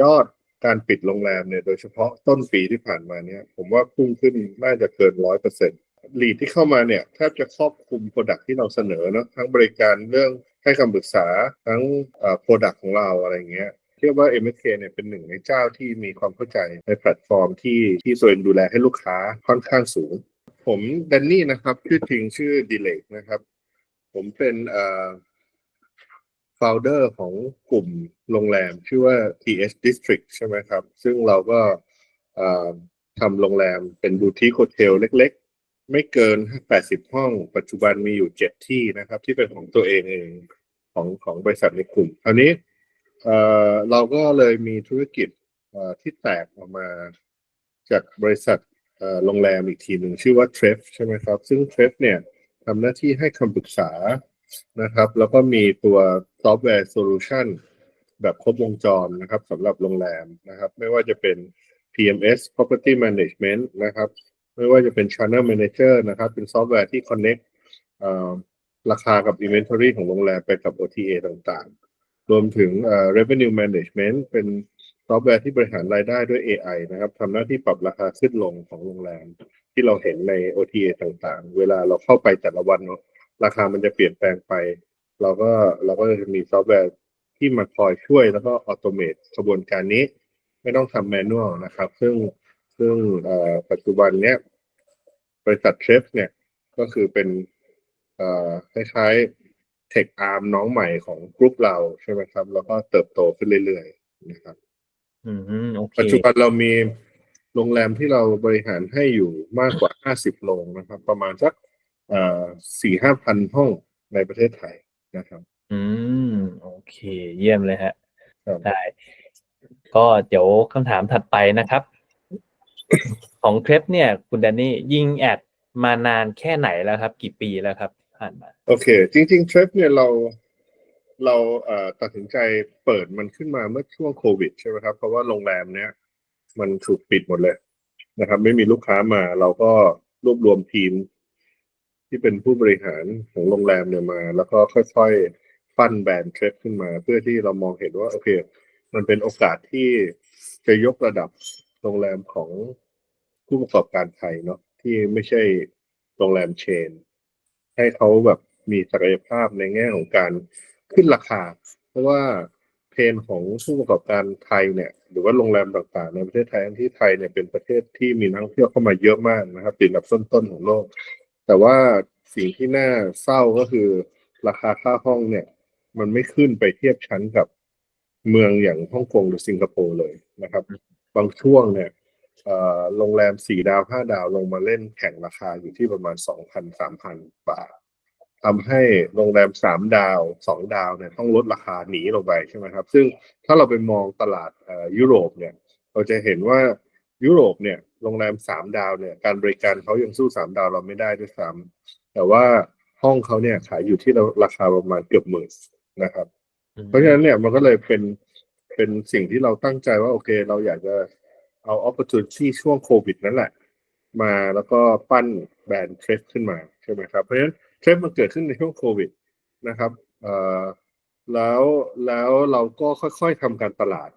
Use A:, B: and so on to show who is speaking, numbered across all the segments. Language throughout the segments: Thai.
A: ยอดการปิดโรงแรมเนี่ยโดยเฉพาะต้นปีที่ผ่านมาเนี่ยผมว่าพุ่งขึ้นน่าจะเกินร้อยเปอร์เซ็นต์ลีดที่เข้ามาเนี่ยแทบจะครอบคลุมโปรดักที่เราเสนอเนอะทั้งบริการเรื่องให้คำปรึกษาทั้งโปรดักของเราอะไรเงี้ยเทียบว่า MSK เนี่ยเป็นหนึ่งในเจ้าที่มีความเข้าใจในแพลตฟอร์มที่ที่ตัวเองดูแลให้ลูกค้าค่อนข้างสูง ผมแดนนี่นะครับชื่อจริงชื่อดิเลกนะครับ ผมเป็น เอ่อ founder ของกลุ่มโรงแรม ชื่อว่า TH District ใช่ไหมครับ ซึ่งเราก็ทำโรงแรมเป็นบูติคโฮเทลเล็กๆ ไม่เกิน 80 ห้อง ปัจจุบันมีอยู่ 7 ที่นะครับ ที่เป็นของตัวเองเองของของบริษัทในกลุ่มคราวนี้เราก็เลยมีธุรกิจที่แตกออกมาจากบริษัทโรงแรมอีกทีหนึ่งชื่อว่า t r e f ใช่ไหมครับ ซึ่ง t r e f เนี่ยทำหน้าที่ให้คำปรึกษานะครับ แล้วก็มีตัว ซอฟต์แวร์โซลูชันแบบครบวงจรนะครับสำหรับโรงแรมนะครับ ไม่ว่าจะเป็น PMS Property Management นะครับ ไม่ว่าจะเป็น Channel Manager นะครับ เป็นซอฟต์แวร์ที่ connect ราคากับ Inventory ของโรงแรมไปกับ OTA ต่างๆ รวมถึง Revenue Management เป็นซอฟต์แวร์ที่บริหารรายได้ด้วย AI นะครับทำหน้าที่ปรับราคาขึ้นลงของโรงแรม ที่เราเห็นใน OTA ต่างๆ เวลาเราเข้าไปแต่ละวัน ราคามันจะเปลี่ยนแปลงไป เราก็เราก็จะมีซอฟต์แวร์ที่มาคอยช่วยแล้วก็อัตโนมัติกระบวนการนี้ ไม่ต้องทำแมนนวลนะครับ ซึ่งซึ่งเอ่อปัจจุบันเนี้ยบริษัทเทรฟเนี่ยก็คือเป็นเอ่อคล้ายๆเทคอาร์มน้องใหม่ของกรุ๊ปเราใช่ไหมครับ แล้วก็เติบโตขึ้นเรื่อยๆนะครับ
B: อืมโอเค
A: ปัจจุบันเรามีโรงแรมที่เราบริหารให้อยู่มากกว่า 50 โรงนะครับ ประมาณสักเอ่อสี่ห้าพันห้องในประเทศไทย นะครับ
B: อืม โอเค เยี่ยมเลยฮะ
A: ครับ
B: ได้ก็เดี๋ยวคำถามถัดไปนะครับ ของเทรปเนี่ย คุณแดนนี่ยิงแอดมานานแค่ไหนแล้วครับ กี่ปีแล้วครับที่ผ่านมา
A: โอเค จริงๆเทรปเนี่ยเราเราเอ่อตัดสินใจเปิดมันขึ้นมาเมื่อช่วงโควิดใช่ไหมครับ เพราะว่าโรงแรมเนี้ยมันถูกปิดหมดเลยนะครับ ไม่มีลูกค้ามาเราก็รวบรวมทีม ที่เป็นผู้บริหารของโรงแรมเนี่ยมา แล้วก็ค่อยๆปั้นแบรนด์เทรปขึ้นมา เพื่อที่เรามองเห็นว่าโอเค มันเป็นโอกาสที่จะยกระดับโรงแรมของผู้ประกอบการไทยเนาะที่ไม่ใช่โรงแรมเชน ให้เขาแบบมีศักยภาพในแง่ของการขึ้นราคา เพราะว่าเพนของผู้ประกอบการไทยเนี่ย หรือว่าโรงแรมต่างๆ ในประเทศไทยที่ไทยเนี่ยเป็นประเทศที่มีนักท่องเที่ยวเข้ามาเยอะมากนะครับติดอันดับต้นๆของโลก แต่ว่าสิ่งที่น่าเศร้าก็คือ ราคาค่าห้องเนี่ย มันไม่ขึ้นไปเทียบชั้นกับเมืองอย่างฮ่องกงหรือสิงคโปร์เลยนะครับ บางช่วงเนี่ยโรงแรมสี่ดาวห้าดาวลงมาเล่นแข่งราคาอยู่ที่ประมาณสองพันสามพันบาททำให้โรงแรมสามดาวสองดาวเนี่ยต้องลดราคาหนีลงไปใช่ไหมครับ ซึ่งถ้าเราไปมองตลาดยุโรปเนี่ย เราจะเห็นว่า ยุโรปเนี่ยโรงแรมสามดาวเนี่ยการบริการเขายังสู้สามดาวเราไม่ได้ด้วยซ้ำแต่ว่าห้องเขาเนี่ยขายอยู่ที่ราคาประมาณเกือบหมื่นนะครับ เพราะฉะนั้นเนี่ยมันก็เลยเป็นเป็นสิ่งที่เราตั้งใจว่าโอเค เราอยากจะเอา opportunity ช่วงโควิดนั่นแหละ มาแล้วก็ปั้นแบรนด์เทรฟขึ้นมาใช่ไหมครับเพราะฉะนั้นเทรฟมันเกิดขึ้นในช่วงโควิดนะครับเอ่อแล้วแล้วเราก็ค่อยๆทำการตลาด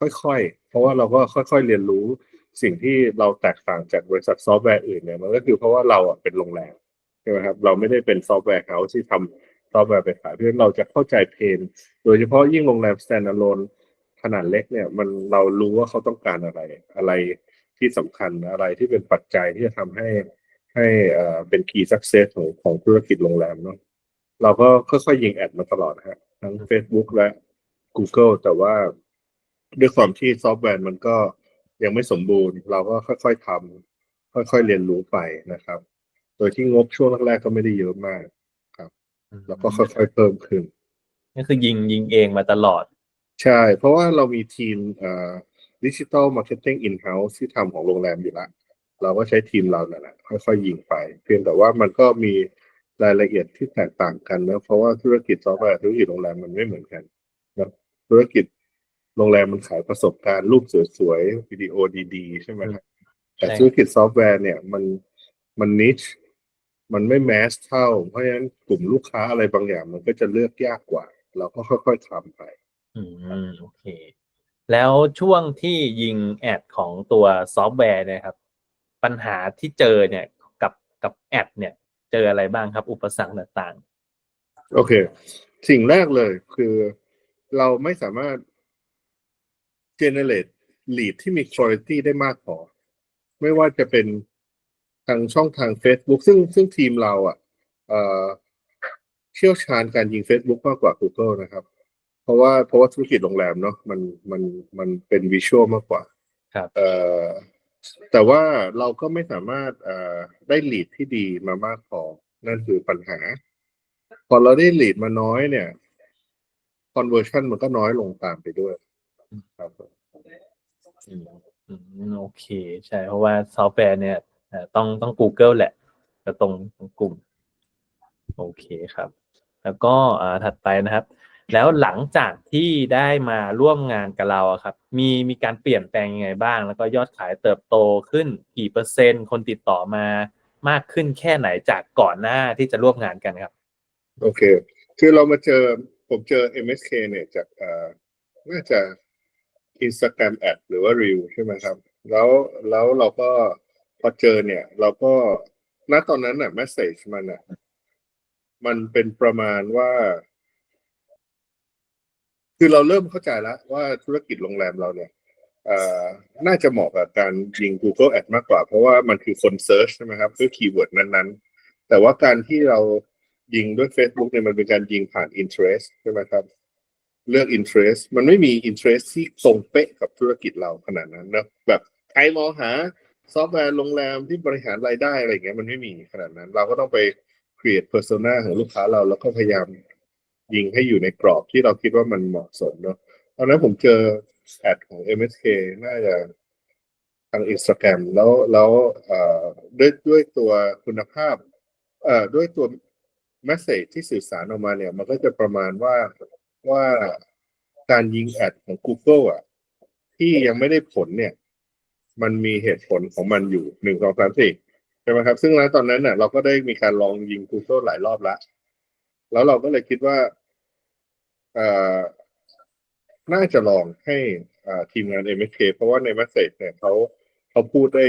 A: ค่อยๆ เพราะว่าเราก็ค่อยๆเรียนรู้สิ่งที่เราแตกต่างจากบริษัทซอฟต์แวร์อื่นเนี่ยมันก็คือเพราะว่าเราอะเป็นโรงแรมใช่ไหมครับเราไม่ได้เป็นซอฟต์แวร์เฮาส์ที่ทำซอฟต์แวร์ไปขายเพราะฉะนั้นเราจะเข้าใจเพนโดยเฉพาะยิ่งโรงแรม standalone ขนาดเล็กเนี่ยมันเรารู้ว่าเขาต้องการอะไร อะไรที่สำคัญอะไรที่เป็นปัจจัยที่จะทำให้ให้เอ่อเป็น key success ของของธุรกิจโรงแรมเนาะเราก็ค่อยๆยิงแอดมาตลอดฮะทั้ง Facebook และ Google แต่ว่า ด้วยความที่ซอฟต์แวร์มันก็ยังไม่สมบูรณ์ เราก็ค่อย ๆทำค่อยๆเรียนรู้ไปนะครับ โดยที่งบช่วงแรกๆก็ไม่ได้เยอะมากแล้วก็ค่อยๆเพิ่มขึ้น
B: ก็คือยิงยิงเองมาตลอด
A: ใช่ เพราะว่าเรามีทีมเอ่อดิจิ t a ลมาร์เก็ตติ้งอินเฮ้าส์ที่ทำของโรงแรมอยู่แล้วเราก็ใช้ทีมเรานั่นแหละค่อยๆยิงไป เพียงแต่ว่ามันก็มีรายละเอียดที่แตกต่างกันนะเพราะว่าธุรกิจซอฟต์แวร์ธุรกิจโรงแรมมันไม่เหมือนกันนะธุรกิจ โรงแรมมันขายประสบการณ์รูปสวยๆวิดีโอดีๆ ใช่ไหมครับแต่
B: ใช่
A: ธุรกิจซอฟต์แวร์เนี่ยมันมันนิชมันไม่แมสเท่า เพราะฉะนั้นกลุ่มลูกค้าอะไรบางอย่าง มันก็จะเลือกยากกว่า เราก็ค่อยๆทำไป
B: อืมโอเค แล้วช่วงที่ยิงแอดของตัวซอฟต์แวร์เนี่ยครับ ปัญหาที่เจอเนี่ยกับกับแอดเนี่ย เจออะไรบ้างครับ อุปสรรคต่าง
A: โอเค สิ่งแรกเลยคือเราไม่สามารถ generate lead ที่มี quality ได้มากพอ ไม่ว่าจะเป็นทางช่องทาง Facebook ซึ่งซึ่งทีมเราอะเอ่อเชี่ยวชาญการยิง Facebook มากกว่า Google นะครับ เพราะว่าเพราะว่าธุรกิจโรงแรมเนาะมันมันมันเป็นวิชวลมากกว่า
B: ๆครับ
A: เอ่อแต่ว่าเราก็ไม่สามารถเอ่อได้ lead ที่ดีมามากพอ นั่นคือปัญหา พอเราได้ lead มาน้อยเนี่ย conversion มันก็น้อยลงตามไปด้วย ครับ
B: อืมอืมโอเค ใช่ เพราะว่าซอฟต์แวร์เนี่ยเอ่อต้องต้อง Google แหละจะตรงตรงกลุ่ม โอเคครับ แล้วก็อ่าถัดไปนะครับ แล้วหลังจากที่ได้มาร่วมงานกับเราอะครับ มีมีการเปลี่ยนแปลงยังไงบ้าง แล้วก็ยอดขายเติบโตขึ้นกี่เปอร์เซ็นต์ คนติดต่อมามากขึ้นแค่ไหนจากก่อนหน้าที่จะร่วมงานกันครับ
A: โอเค คือเรามาเจอผมเจอ MSK เนี่ยจากเอ่อน่าจะ Instagram ad หรือว่า Reel ใช่ไหมครับ แล้วแล้วเราก็พอเจอเนี่ย เราก็ณตอนนั้นน่ะ message มันอะ มันเป็นประมาณว่า คือเราเริ่มเข้าใจแล้วว่าธุรกิจโรงแรมเราเนี่ยอ่อน่าจะเหมาะกับการยิง Google Ad มากกว่า เพราะว่ามันคือคนเซิร์ชใช่ไหมครับด้วยคีย์เวิร์ดนั้นๆ แต่ว่าการที่เรายิงด้วย Facebook เนี่ยมันเป็นการยิงผ่าน interest ใช่ไหมครับ เลือก interest มันไม่มี interest ที่ตรงเป๊ะกับธุรกิจเราขนาดนั้นนะแบบใครมองหาซอฟต์แวร์โรงแรมที่บริหารรายได้อะไรเงี้ยมันไม่มีขนาดนั้น เราก็ต้องไป create persona ของลูกค้าเราแล้วก็พยายามยิงให้อยู่ในกรอบที่เราคิดว่ามันเหมาะสมเนาะตอนนั้นผมเจอแอดของ MSK น่าจะทาง Instagram แล้วแล้วด้วยด้วยตัวคุณภาพเอ่อด้วยตัว message ที่สื่อสารออกมาเนี่ย มันก็จะประมาณว่า ว่าการยิงแอดของ Google อะ ที่ยังไม่ได้ผลเนี่ย มันมีเหตุผลของมันอยู่หนึ่งสองสามสี่ใช่ไหมครับ ซึ่งณตอนนั้นน่ะ เราก็ได้มีการลองยิง Google หลายรอบละแล้วเราก็เลยคิดว่าเอ่อน่าจะลองให้อ่าทีมงาน MSK เพราะว่าใน message เนี่ยเขาเขาพูดได้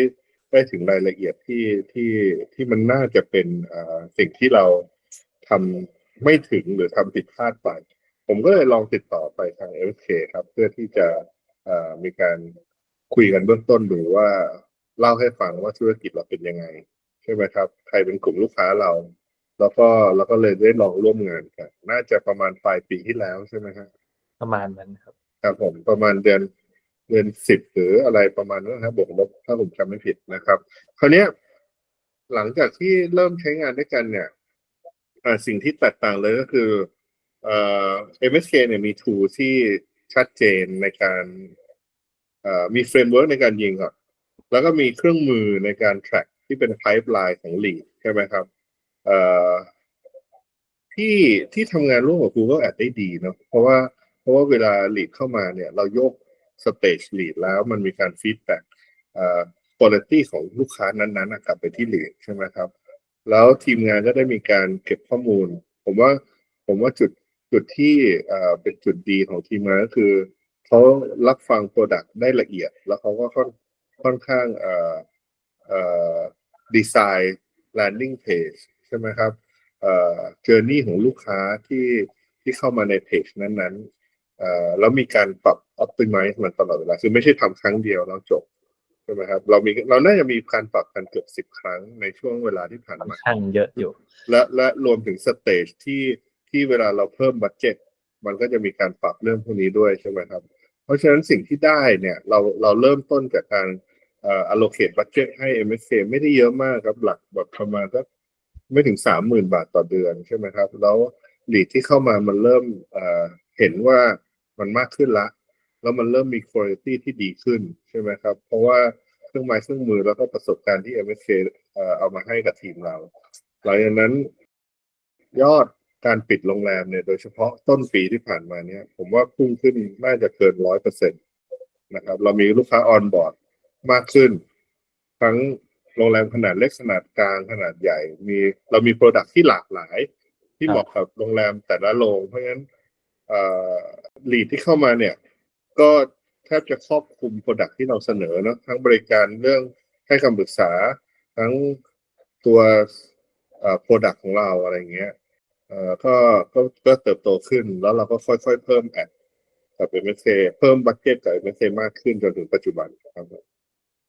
A: ได้ถึงรายละเอียดที่ที่ที่มันน่าจะเป็นอ่าสิ่งที่เราทำไม่ถึงหรือทำผิดพลาดไป ผมก็เลยลองติดต่อไปทาง MSK ครับ เพื่อที่จะอ่ามีการคุยกันเบื้องต้นดูว่าเล่าให้ฟังว่าธุรกิจเราเป็นยังไง ใช่ไหมครับ ใครเป็นกลุ่มลูกค้าเรา แล้วก็แล้วก็เลยได้ลองร่วมงานกัน น่าจะประมาณปลายปีที่แล้วใช่ไหมครับ
B: ประมาณนั้นครับ
A: ครับผมประมาณเดือนเดือนสิบหรืออะไรประมาณนั้นนะครับบวกลบถ้าผมจำไม่ผิดนะครับ คราวเนี้ยหลังจากที่เริ่มใช้งานด้วยกันเนี่ยอ่าสิ่งที่แตกต่างเลยก็คือ เอ่อ MSK เนี่ยมี tool ที่ชัดเจนในการเอ่อมีเฟรมเวิร์กในการยิงก่อนแล้วก็มีเครื่องมือในการ track ที่เป็น pipeline ของ lead ใช่ไหมครับเอ่อที่ที่ทำงานร่วมกับ Google Ad ได้ดีเนาะเพราะว่าเพราะว่าเวลา lead เข้ามาเนี่ย เรายก stage lead แล้วมันมีการ feedback เอ่อ quality ของลูกค้านั้นๆกลับไปที่ lead ใช่ไหมครับ แล้วทีมงานก็ได้มีการเก็บข้อมูล ผมว่าผมว่าจุด จุดที่เอ่อเป็นจุดดีของทีมงานก็คือเขารับฟัง Product ได้ละเอียด แล้วเขาก็ค่อนค่อนข้างเอ่อเอ่อดีไซน์ landing page ใช่ไหมครับเอ่อ journey ของลูกค้าที่ที่เข้ามาในเพจนั้นๆเอ่อแล้วมีการปรับ optimize มันตลอดเวลา คือไม่ใช่ทำครั้งเดียวแล้วจบใช่ไหมครับเรามีเราน่าจะมีการปรับกันเกือบสิบ10ครั้งในช่วงเวลาที่ผ่าน
B: ค่อน
A: มา
B: ข้างเยอะอยู่
A: และและรวมถึงสเตจที่ ที่เวลาเราเพิ่มบัตเจ็ตมันก็จะมีการปรับเรื่องพวกนี้ด้วยใช่ไหมครับ เพราะฉะนั้นสิ่งที่ได้เนี่ยเราเราเริ่มต้นจากการเอ่อ allocate budget ให้ MSK ไม่ได้เยอะมากครับ หลักแบบประมาณสักไม่ถึงสามหมื่นบาทต่อเดือนใช่ไหมครับ แล้วหลีดที่เข้ามามันเริ่มเอ่อเห็นว่ามันมากขึ้นละ แล้วมันเริ่มมีคุณภาพที่ดีขึ้นใช่ไหมครับ เพราะว่าเครื่องไม้เครื่องมือแล้วก็ประสบการณ์ที่ MSK เอ่อเอามาให้กับทีมเรา หลังจากนั้นยอด การปิดโรงแรมเนี่ยโดยเฉพาะต้นปีที่ผ่านมาเนี่ย ผมว่าพุ่งขึ้นน่าจะเกินร้อยเปอร์เซ็นตนะครับ เรามีลูกค้าออนบอร์ดมากขึ้น ทั้งโรงแรมขนาดเล็กขนาดกลางขนาดใหญ่ มีเรามีโปรดักที่หลากหลาย ที่เหมาะกับโรงแรมแต่ละโรงเพราะฉะนั้นลีดที่เข้ามาเนี่ย ก็แทบจะครอบคลุมโปรดักที่เราเสนอเนอะทั้งบริการเรื่องให้คำปรึกษาทั้งตัวโปรดักของเราอะไรเงี้ย เอ่อก็ก็ก็เติบโตขึ้น แล้วเราก็ค่อยๆเพิ่มแอดกับ MSK เพิ่มบัตเก็ตกับ MSK มากขึ้นจนถึงปัจจุบันครับผม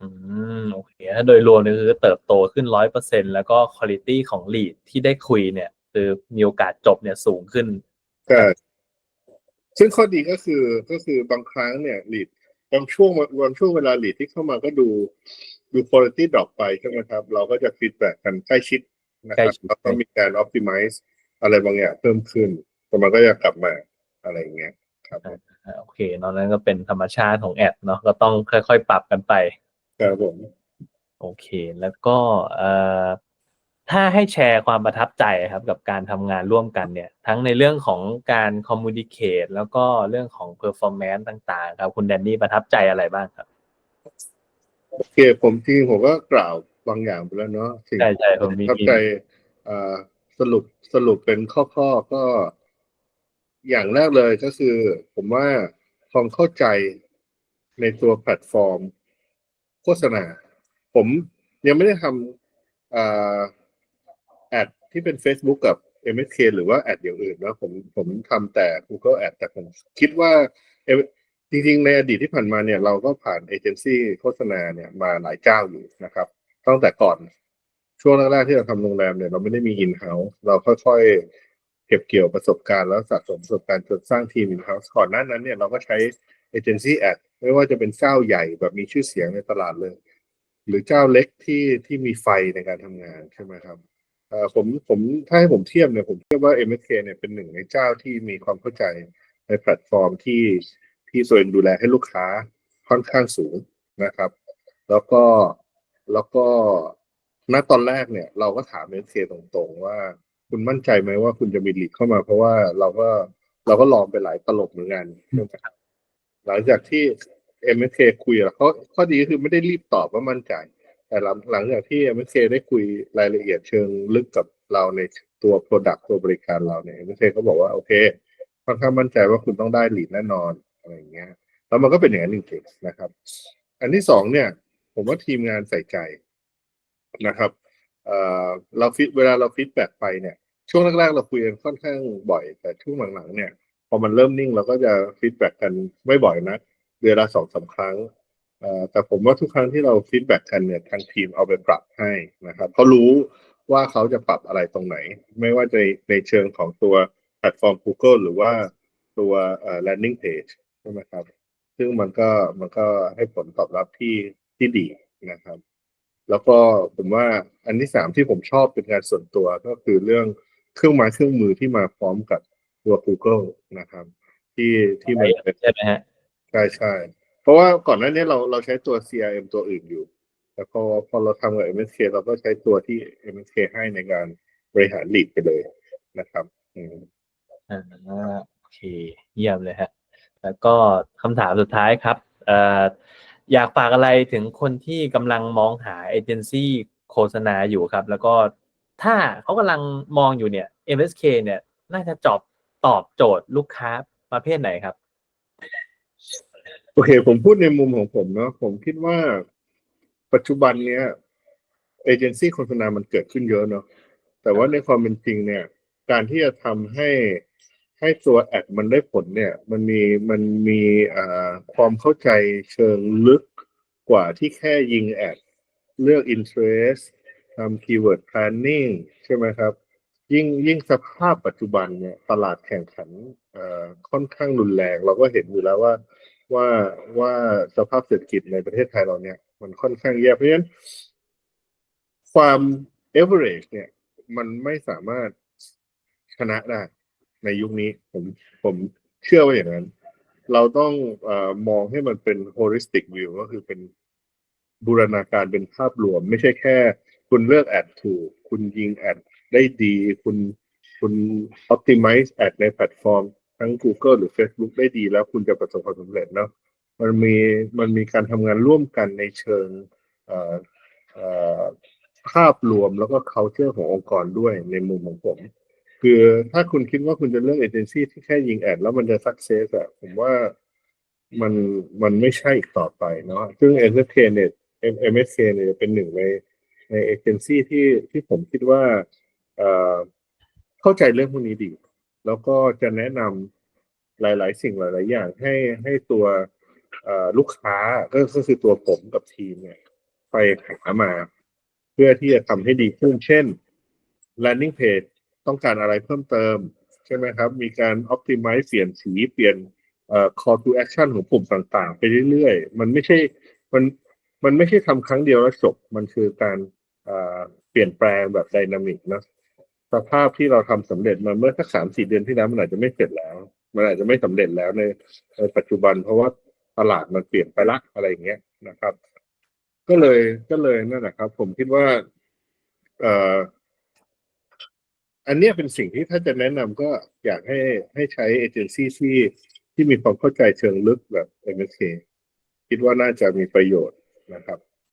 B: อืมโอเคถ้าโดยรวมเนี่ยคือเติบโตขึ้นร้อยเปอร์เซ็นแล้วก็คุณภาพของ lead ที่ได้คุยเนี่ย คือมีโอกาสจบเนี่ยสูงขึ้น
A: ก็ซึ่งข้อดีก็คือก็คือบางครั้งเนี่ยลีดบางช่วงบางช่วงเวลาลีดที่เข้ามาก็ดูดูคุณภาพดรอปไปใช่ไหมครับ เราก็จะฟีดแบ็กกันใกล้ชิดนะค
B: ใกล้
A: รับ
B: ชิด
A: แล้วก็มีการ optimize อะไรบางอย่างเพิ่มขึ้นแต่มันก็จะกลับมาอะไรอย่างเงี้ยครับ
B: อ่าโอเคนอกนั้นก็เป็นธรรมชาติของแอดเนาะก็ต้องค่อยๆ ปรับกันไป
A: ครับผม
B: โอเค แล้วก็เอ่อถ้าให้แชร์ความประทับใจครับ กับการทำงานร่วมกันเนี่ย ทั้งในเรื่องของการคอมมูนิเค e แล้วก็เรื่องของเพอร์ฟอร์แมนซ์ต่างๆ ครับ คุณแดนนี่ประทับใจอะไรบ้างครับ
A: โอเคผมจริงผมก็กล่าวบางอย่างไปแล้วเนาะสิ่ง
B: ใช่ใช่ผมมี
A: ประทับใจเอ่อ สรุปสรุปเป็นข้อๆก็ อย่างแรกเลยก็คือ ผมว่าความเข้าใจในตัวแพลตฟอร์ม โฆษณา ผมยังไม่ได้ทำอแอดที่เป็น Facebook กับ MSK หรือว่าแอดอย่างอื่นนะผมผมทำแต่ Google Ad แต่ผมคิดว่าจริงๆ ในอดีตที่ผ่านมาเนี่ยเราก็ผ่านเอเจนซี่โฆษณาเนี่ยมาหลายเจ้าอยู่นะครับตั้งแต่ก่อน ช่วงแรกๆที่เราทำโรงแรมเนี่ยเราไม่ได้มี in-house เราค่อยๆเก็บเกี่ยวประสบการณ์แล้วสะสมประสบการณ์จนสร้างทีม in-house ก่อนหน้านั้นเนี่ยเราก็ใช้เอเจนซี่แอดไม่ว่าจะเป็นเจ้าใหญ่แบบมีชื่อเสียงในตลาดเลย หรือเจ้าเล็กที่ที่มีไฟในการทำงานใช่ไหมครับเออผมผมถ้าให้ผมเทียบเนี่ยผมเทียบว่า MSK เนี่ยเป็นหนึ่งในเจ้าที่มีความเข้าใจในแพลตฟอร์มที่ที่ส่วนดูแลให้ลูกค้าค่อนข้างสูงนะครับ แล้วก็แล้วก็ ณตอนแรกเนี่ย เราก็ถาม MSK ตรงๆ ว่าคุณมั่นใจไหมว่าคุณจะมีลีดเข้ามา เพราะว่าเราก็เราก็ลองไปหลายตลบเหมือนกันใช่ไหมครับหลังจากที่ MSK คุยอะเขาข้อดีก็คือไม่ได้รีบตอบว่ามั่นใจ แต่หลังหลังจากที่ MSK ได้คุยรายละเอียดเชิงลึกกับเราในตัว Product ตัวบริการเราเนี่ย MSK ก็บอกว่าโอเคค่อนข้างมั่นใจว่าคุณต้องได้ลีดแน่นอนอะไรอย่างเงี้ย แล้วมันก็เป็นอย่างนั้นจริงๆนะครับ อันที่สองเนี่ย ผมว่าทีมงานใส่ใจ นะครับเราฟิตเวลาเราฟีดแบ็กไปเนี่ยช่วงแรกๆเราคุยกันค่อนข้างบ่อย แต่ช่วงหลังๆเนี่ยพอมันเริ่มนิ่งเราก็จะฟีดแบ็กกันไม่บ่อยนะเดือนละสองสามครั้งแต่ผมว่าทุกครั้งที่เราฟีดแบ็กกันเนี่ยทางทีมเอาไปปรับให้นะครับเขารู้ว่าเขาจะปรับอะไรตรงไหน ไม่ว่าจะในเชิงของตัวแพลตฟอร์ม Google หรือว่าตัวเอ่อ landing page ใช่ไหมครับ ซึ่งมันก็มันก็ให้ผลตอบรับที่ที่ดีนะครับ แล้วก็ผมว่าอันที่สามที่ผมชอบเป็นงานส่วนตัวก็คือเรื่องเครื่องไม้เครื่องมือที่มาพร้อมกับตัว Google นะครับ ที่ที่มันเป็น
B: ใช่ไหมฮะ
A: ใช่ใช่เพราะว่าก่อนหน้านี้เราเราใช้ตัว CRM ตัวอื่นอยู่ แต่พอพอเราทำกับ MSK เราก็ใช้ตัวที่ MSK ให้ในการบริหารลีดไปเลยนะครับอืม
B: อ่าโอเค เยี่ยมเลยฮะ แล้วก็คำถามสุดท้ายครับเอ่อ อยากฝากอะไรถึงคนที่กำลังมองหาเอเจนซี่โฆษณาอยู่ครับ แล้วก็ถ้าเขากำลังมองอยู่เนี่ย MSK เนี่ยน่าจะจอบตอบโจทย์ลูกค้าประเภทไหนครับ
A: โอเค ผมพูดในมุมของผมเนาะผมคิดว่าปัจจุบันเนี้ยเอเจนซี่โฆษณามันเกิดขึ้นเยอะเนาะแต่ว่าในความเป็นจริงเนี่ย การที่จะทำให้ ให้ตัวแอดมันได้ผลเนี่ย มันมีมันมีความเข้าใจเชิงลึกกว่าที่แค่ยิงแอด เลือก interest ทำ keyword planning ใช่ไหมครับ ยิ่งยิ่งสภาพปัจจุบันเนี่ย ตลาดแข่งขันค่อนข้างรุนแรง เราก็เห็นอยู่แล้วว่าว่าว่าสภาพเศรษฐกิจในประเทศไทยเราเนี่ย มันค่อนข้างแย่เพราะฉะนั้น ความ average เนี่ย มันไม่สามารถชนะได้ ในยุคนี้ผมผมเชื่อว่าอย่างนั้น เราต้องอมองให้มันเป็น holistic view ก็คือเป็นบูรณาการเป็นภาพรวม ไม่ใช่แค่ คุณเลือกแอดถูก คุณยิงแอดได้ดี คุณคุณ optimize แอดในแพลตฟอร์ม ทั้ง Google หรือ Facebook ได้ดีแล้วคุณจะประสบความสำเร็จเนาะมันมีมันมีการทำงานร่วมกันในเชิงภาพรวมแล้วก็ culture ขององค์กรด้วยในมุมของผม คือถ้าคุณคิดว่าคุณจะเลือกเอเจนซี่ที่แค่ยิงแอดแล้วมันจะ success อะผมว่ามันมันไม่ใช่อีกต่อไปเนาะซึ่ง MSK เนี่ย MSK เนี่ยเป็นหนึ่งในในเอเจนซี่ที่ที่ผมคิดว่าเอ่อเข้าใจเรื่องพวกนี้ดี แล้วก็จะแนะนำหลาย ๆ สิ่งหลาย ๆ อย่างให้ให้ตัวลูกค้าก็ก็คือตัวผมกับทีมเนี่ย ไปหามา เพื่อที่จะทำให้ดีขึ้น เช่น landing page ต้องการอะไรเพิ่มเติม ใช่ไหมครับ มีการ optimize เปลี่ยนสีเปลี่ยนเอ่อ call to action ของปุ่มต่างๆ ไปเรื่อยๆ มันไม่ใช่มันมันไม่ใช่ทำครั้งเดียวแล้วจบ มันคือการเอ่อเปลี่ยนแปลงแบบไดนามิกนะสภาพที่เราทำสำเร็จมาเมื่อสักสามสี่เดือนที่แล้วมันอาจจะไม่เสร็จแล้ว มันอาจจะไม่สำเร็จแล้วในในปัจจุบัน เพราะว่าตลาดมันเปลี่ยนไปละอะไรอย่างเงี้ยนะครับ ก็เลยก็เลยนั่นแหละครับ ผมคิดว่า เอ่อ อันนี้เป็นสิ่งที่ถ้าจะแนะนำก็อยากให้ให้ใช้เอเจนซี่ที่ที่มีความเข้าใจเชิงลึกแบบ MSK คิดว่าน่าจะมีประโยชน์นะครับ